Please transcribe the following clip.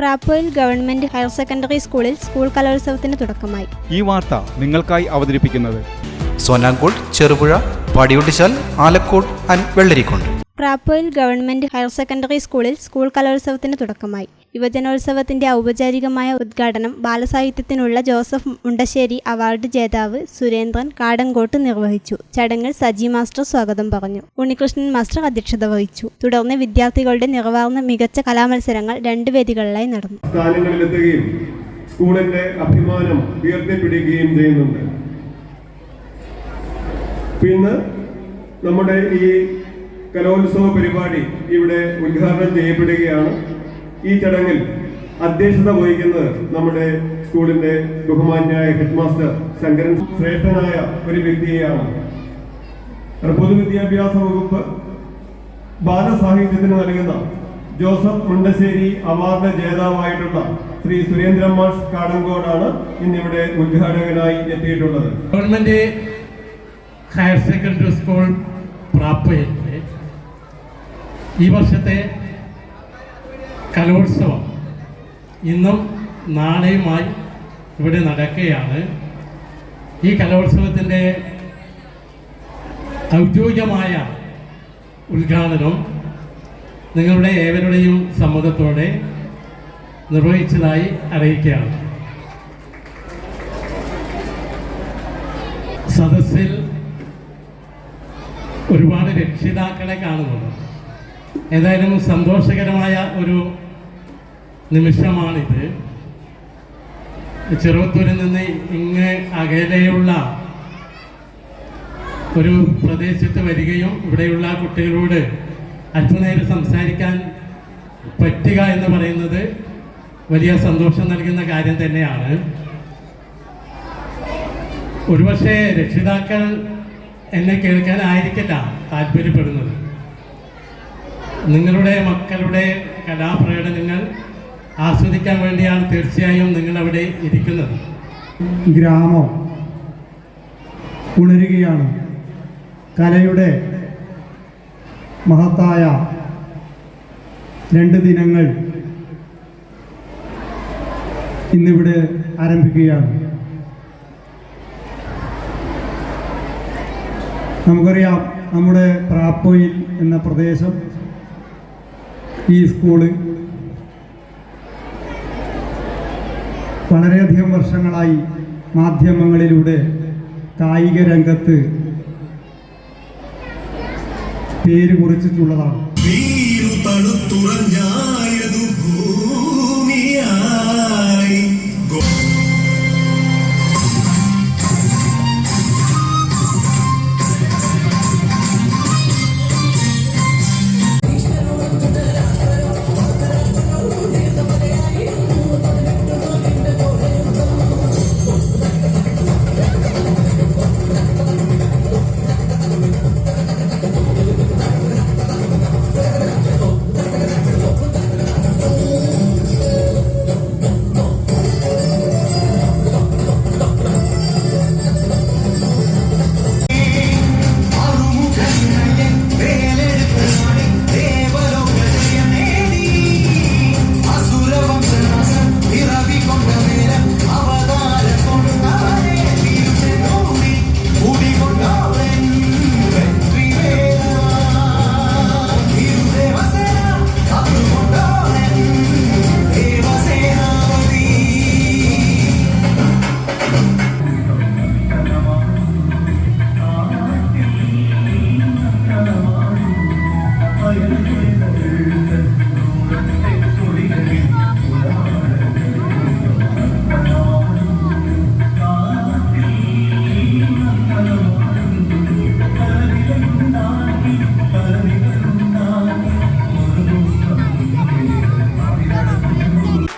പ്രാപ്പോയിൽ government higher secondary സ്കൂളിൽ school കലോത്സവത്തിന് തുടക്കമായി. ഈ വാർത്ത നിങ്ങൾക്കായി അവതരിപ്പിക്കുന്നത് സോനാങ്കോട് ചെറുപുഴ പാടിയൊട്ടിച്ചാൽ ആലക്കോട് ആൻഡ് വെള്ളരിക്കുണ്ട്. പ്രാപ്പോയിൽ ഗവൺമെന്റ് ഹയർ സെക്കൻഡറി സ്കൂളിൽ സ്കൂൾ കലോത്സവത്തിന് തുടക്കമായി. യുവജനോത്സവത്തിന്റെ ഔപചാരികമായ ഉദ്ഘാടനം ബാലസാഹിത്യത്തിനുള്ള ജോസഫ് മുണ്ടശ്ശേരി അവാർഡ് ജേതാവ് സുരേന്ദ്രൻ കാടങ്കോട്ട് നിർവഹിച്ചു. ചടങ്ങിൽ സജി മാസ്റ്റർ സ്വാഗതം പറഞ്ഞു. ഉണ്ണികൃഷ്ണൻ മാസ്റ്റർ അധ്യക്ഷത വഹിച്ചു. തുടർന്ന് വിദ്യാർത്ഥികളുടെ നിറവാർന്ന മികച്ച കലാമത്സരങ്ങൾ രണ്ട് വേദികളിലായി നടന്നു. സ്കൂളിന്റെ അഭിമാനം ഉയർത്തിപ്പിടിക്കുകയും ചെയ്യുന്നുണ്ട്. പിന്നെ നമ്മുടെ ഈ കലോത്സവ പരിപാടി ഇവിടെ ഉദ്ഘാടനം ചെയ്യപ്പെടുകയാണ്. ഈ ചടങ്ങിൽ അധ്യക്ഷത വഹിക്കുന്നത് നമ്മുടെ സ്കൂളിന്റെ ബഹുമാന്യായ ഹെഡ് മാസ്റ്റർ ശങ്കരൻ ശ്രേഷ്ഠനായ ഒരു വ്യക്തിയെയാണ്. പൊതുവിദ്യാഭ്യാസ വകുപ്പ് ബാലസാഹിത്യത്തിന് നൽകുന്ന ജോസഫ് മുണ്ടശ്ശേരി അവാർഡ് ജേതാവായിട്ടുള്ള ശ്രീ സുരേന്ദ്രൻ മാഷ് കാടങ്കോടാണ് ഇന്നിവിടെ ഉദ്ഘാടകനായി എത്തിയിട്ടുള്ളത്. ഗവൺമെന്റ് ഹയർ സെക്കൻഡറി സ്കൂൾ പ്രാപ്പയിലെ ഈ വർഷത്തെ കലോത്സവം ഇന്നും നാളെയുമായി ഇവിടെ നടക്കുകയാണ്. ഈ കലോത്സവത്തിന്റെ ഔദ്യോഗികമായ ഉദ്ഘാടനം നിങ്ങളുടെ ഏവരുടെയും സമ്മതത്തോടെ നിർവഹിച്ചതായി അറിയിക്കുകയാണ്. സദസ്സിൽ ഒരുപാട് രക്ഷിതാക്കളെ കാണുന്നുണ്ട്. ഏതായാലും സന്തോഷകരമായ ഒരു നിമിഷമാണിത്. ചെറുവത്തൂരിൽ നിന്ന് ഇങ്ങ് അകലെയുള്ള ഒരു പ്രദേശത്ത് വരികയും ഇവിടെയുള്ള കുട്ടികളോട് അല്പനേരം സംസാരിക്കാൻ പറ്റുക എന്ന് പറയുന്നത് വലിയ സന്തോഷം നൽകുന്ന കാര്യം തന്നെയാണ്. ഒരുപക്ഷെ രക്ഷിതാക്കൾ എന്നെ കേൾക്കാനായിരിക്കില്ല താല്പര്യപ്പെടുന്നത്. നിങ്ങളുടെ മക്കളുടെ കലാപ്രകടനങ്ങൾ ആസ്വദിക്കാൻ വേണ്ടിയാണ് തീർച്ചയായും നിങ്ങൾ അവിടെ ഇരിക്കുന്നത്. ഗ്രാമം ഉണരുകയാണ്. കലയുടെ മഹത്തായ രണ്ട് ദിനങ്ങൾ ഇന്നിവിടെ ആരംഭിക്കുകയാണ്. നമുക്കറിയാം നമ്മുടെ പ്രാപ്പോയിൽ എന്ന പ്രദേശം ഈ സ്കൂൾ വളരെയധികം വർഷങ്ങളായി മാധ്യമങ്ങളിലൂടെ കായിക രംഗത്ത് പേര് കുറിച്ചിട്ടുള്ളതാണ്. you.